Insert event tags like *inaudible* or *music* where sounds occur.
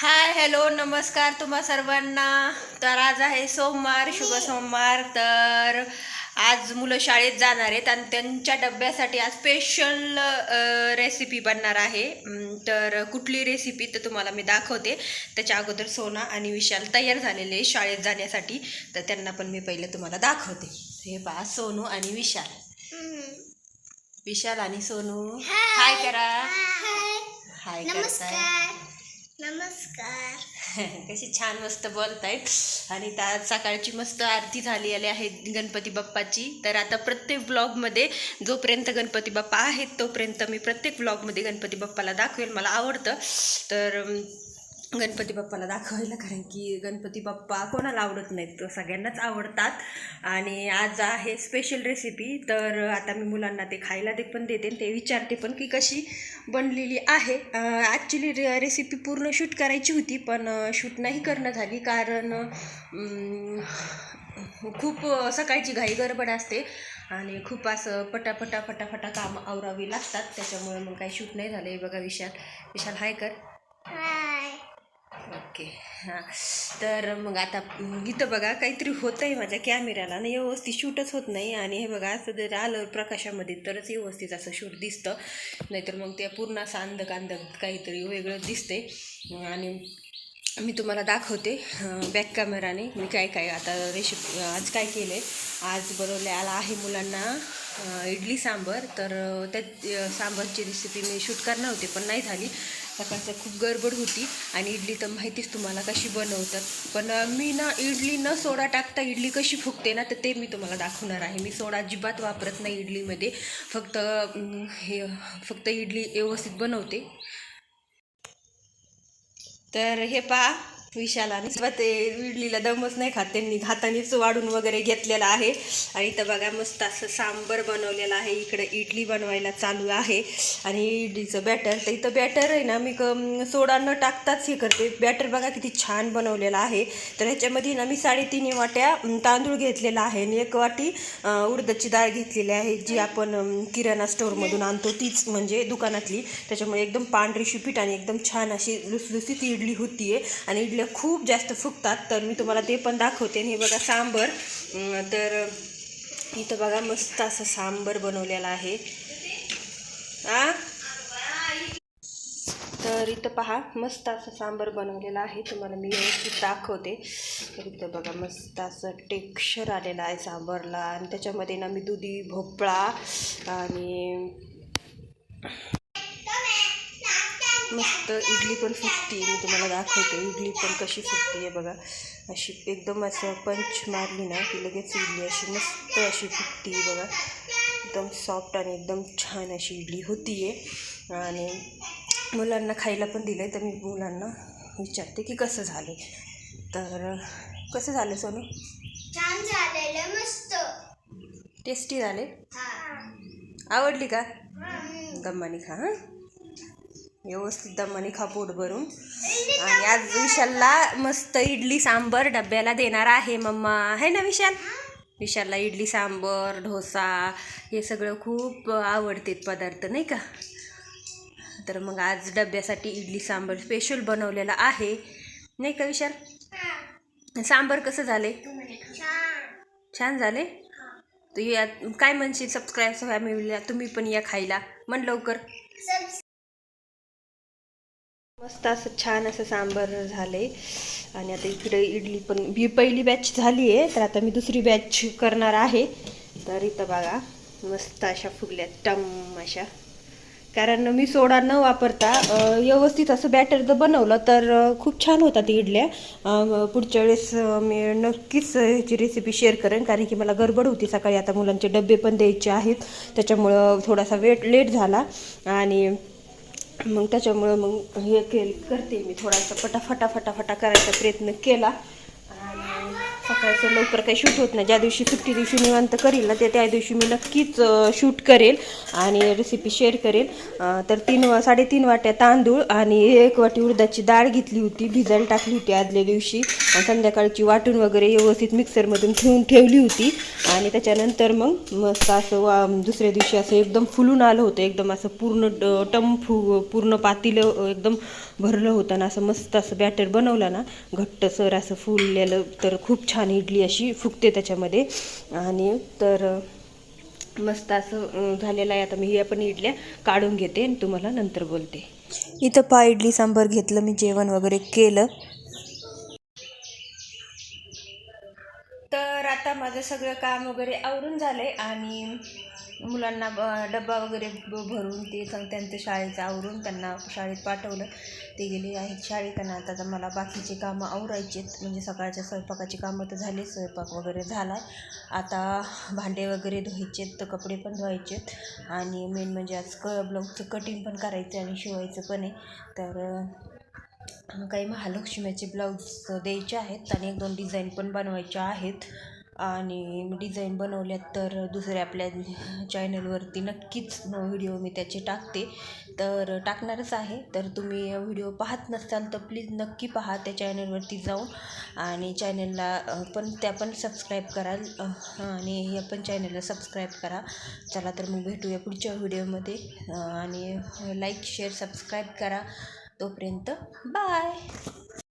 Hi hello नमस्कार तुम्हा सर्वांना. तर आज आहे सोमवार शुभ सोमवार. तर आज मुलं शाळेत जाणार आहेत आणि त्यांच्या डब्यासाठी आज स्पेशल रेसिपी बनणार आहे. तर कुठली रेसिपी तर तुम्हाला मी दाखवते. त्याच्या अगोदर सोना आणि विशाल तयार झालेले शाळेत जाण्यासाठी. तर त्यांना पण मी पहिले तुम्हाला दाखवते. हे पहा सोनू आणि विशाल. विशाल आणि सोनू. हाय. करा. हाय. नमस्कार. नमस्कार. *laughs* कशी छान मस्त बोलतायत. आणि त्या सकाळची मस्त आरती झाली आली आहे गणपती बाप्पाची. तर आता प्रत्येक ब्लॉगमध्ये जोपर्यंत गणपती बाप्पा आहेत तोपर्यंत मी प्रत्येक ब्लॉगमध्ये गणपती बाप्पाला दाखवेल मला आवडतं. तर गणपती बाप्पाला दाखवायला कारण की गणपती बाप्पा कोणाला आवडत नाहीत? तर सगळ्यांनाच आवडतात. आणि आज आहे स्पेशल रेसिपी तर आता मी मुलांना ते खायला ते पण देते आणि ते विचारते पण की कशी बनलेली आहे. ॲक्च्युली रेसिपी पूर्ण शूट करायची होती पण शूट नाही करणं झाली. कारण खूप सकाळची घाई गडबड असते. आणि खूप असं पटापटा फटाफटा काम आवरावी लागतात. त्याच्यामुळे मग काही शूट नाही झालं. आहे बघा विशाल विशाल हाय कर. हाय ओके हां. तर मग आता इथं बघा काहीतरी होतं आहे माझ्या कॅमेऱ्याला ना व्यवस्थित शूटच होत नाही. आणि हे बघा असं जर आलं प्रकाशामध्ये तरच व्यवस्थित असं शूट दिसतं. नाहीतर मग ते पूर्ण असं अंधक अंधक काहीतरी वेगळं दिसते आणि मी तुम्हाला दाखवते बॅक कॅमेराने मी काय काय आता रेसिपी आज काय केलं आहे आज बनवल्याला आहे मुलांना इडली सांबर. तर त्या सांबरची सांबारची रेसिपी मी शूट करणार होते पण नाही झाली. सकाळचं खूप गडबड होती आणि इडली तर माहितीच तुम्हाला कशी बनवतात. पण मी ना इडली न सोडा टाकता इडली कशी फुगते ना तर ते मी तुम्हाला दाखवणार आहे. मी सोडा अजिबात वापरत नाही इडलीमध्ये. फक्त हे फक्त इडली व्यवस्थित बनवते. तर हे पहा. विशाल आणि ते इडलीला दमच नाही खात. त्यांनी हातानेच वाढून वगैरे घेतलेला आहे. आणि इथं बघा मस्त असं सांबर बनवलेलं आहे. इकडे इडली बनवायला चालू आहे. आणि इडलीचं बॅटर तर इथं बॅटर आहे ना मी सोडा न टाकताच हे करते. बॅटर बघा किती छान बनवलेलं आहे. तर ह्याच्यामध्ये ना मी साडेतीन वाट्या तांदूळ घेतलेला आहे. आणि एक वाटी अं, उडदाची डाळ घेतलेली आहे जी आपण किराणा स्टोअरमधून आणतो. तीच म्हणजे दुकानातली. त्याच्यामुळे एकदम पांढरी शिपीट आणि एकदम छान अशी लुसलुसीत इडली होतीये. आणि इडली इडल्या खूप जास्त फुगतात तर मी तुम्हाला ते पण दाखवते. आणि हे बघा सांबर. तर इथं बघा मस्त असं सांबर बनवलेलं आहे. आ? तर इथं पहा मस्त असं सांबर बनवलेला आहे. तुम्हाला मी व्यवस्थित दाखवते. तर इथं बघा मस्त असं टेक्स्चर आलेलं आहे सांबरला. आणि त्याच्यामध्ये ना मी दुधी भोपळा आणि मस्त इडली पण फुगती मी तुम्हाला दाखवते इडली पण कशी फुगती आहे बघा. अशी एकदम असं पंच मारली ना की लगेच इडली अशी मस्त अशी आहे बघा. एकदम सॉफ्ट आणि एकदम छान अशी इडली होती आहे आणि मुलांना खायला पण दिलं आहे तर मी मुलांना विचारते की कसं झालं तर कसं झालं सोनू? छान झालेलं मस्त. टेस्टी झाले? आवडली का? दम्मानी खा हां. व्यवस्थित दम्मानी खा पोट भरून. आणि आज विशालला मस्त इडली सांबर डब्याला देणार आहे मम्मा. है ना विशाल? विशालला इडली सांबर डोसा हे सगळं खूप आवडते पदार्थ नाही का? तर मग आज डब्यासाठी इडली सांबर स्पेशल बनवलेला आहे. नाही का विशाल? सांबर कसं झाले छान झाले तू या काय म्हणशील? सबस्क्राईब फॅमिलीला तुम्ही पण या खायला. म्हण लवकर. मस्त असं छान असं सांबर झाले. आणि आता इकडे इडली पण ही पहिली बॅच झाली आहे तर आता मी दुसरी बॅच करणार आहे. तर इथं बघा मस्त अशा फुगल्या टम अशा. कारण मी सोडा न वापरता व्यवस्थित असं बॅटर जर बनवलं तर खूप छान होतात इडल्या. पुढच्या वेळेस मी नक्कीच ह्याची रेसिपी शेअर करेन कारण की मला गडबड होती सकाळी. आता मुलांचे डबे पण द्यायचे आहेत त्याच्यामुळं थोडासा वेट लेट झाला. आणि मग त्याच्यामुळं मग हे केल करते मी थोडासा पटाफटा फटाफटा करायचा प्रयत्न केला. सकाळचं लवकर काही शूट होत नाही. ज्या दिवशी सुट्टी दिवशी निवांत करेल ना ते त्या दिवशी मी नक्कीच शूट करेल आणि रेसिपी शेअर करेल. तर तीन वा- साडेतीन वाट्या तांदूळ आणि एक वाटी उडदाची डाळ घेतली होती. भिजायला टाकली होती आदल्या दिवशी. आणि संध्याकाळची वाटून वगैरे व्यवस्थित मिक्सरमधून ठेवून ठेवली होती. आणि त्याच्यानंतर मग मस्त असं वा दुसऱ्या दिवशी असं एकदम फुलून आलं होतं. एकदम असं पूर्ण टम फु पूर्ण पातीलं एकदम भरलं होतं. ना असं मस्त असं बॅटर बनवलं ना घट्टसर असं फुललेलं तर खूप छान इडली अशी फुगते त्याच्यामध्ये. आणि तर मस्त असं झालेलं आहे. आता मी या पण इडल्या काढून घेते आणि तुम्हाला नंतर बोलते. इथं पा इडली सांबर घेतलं मी जेवण वगैरे केलं. तर आता माझं सगळं काम वगैरे आवरून झालं आहे आणि मुलांना ब- डब्बा वगैरे भरून ते त्यांचं शाळेचं आवरून त्यांना शाळेत पाठवलं. ते गेले आहेत शाळेत आणि आता तर मला बाकीचे कामं आवरायचे म्हणजे सकाळच्या स्वयंपाकाची कामं तर झाली स्वयंपाक वगैरे झाला आता भांडे वगैरे धुवायचेत तर कपडे पण धुवायचेत आणि मेन म्हणजे आज क ब्लाऊजचं कटिंग पण करायचं आणि शिवायचं पण आहे. तर काही महालक्ष्मीचे ब्लाऊज द्यायचे आहेत. आणि एक दोन डिझाईन पण बनवायच्या आहेत. आणि डिझाईन बनवल्यात तर दुसऱ्या आपल्या चॅनलवरती नक्कीच व्हिडिओ मी त्याचे टाकते. तर टाकणारच आहे. तर तुम्ही व्हिडिओ पाहत नसाल तर प्लीज नक्की पहा त्या चॅनलवरती जाऊन. आणि चॅनलला पण त्या पण सबस्क्राईब कराल. आणि हे पण चॅनलला सबस्क्राईब करा. चला तर मग भेटूया पुढच्या व्हिडिओमध्ये. आणि लाईक शेअर सबस्क्राईब करा. तोपर्यंत बाय!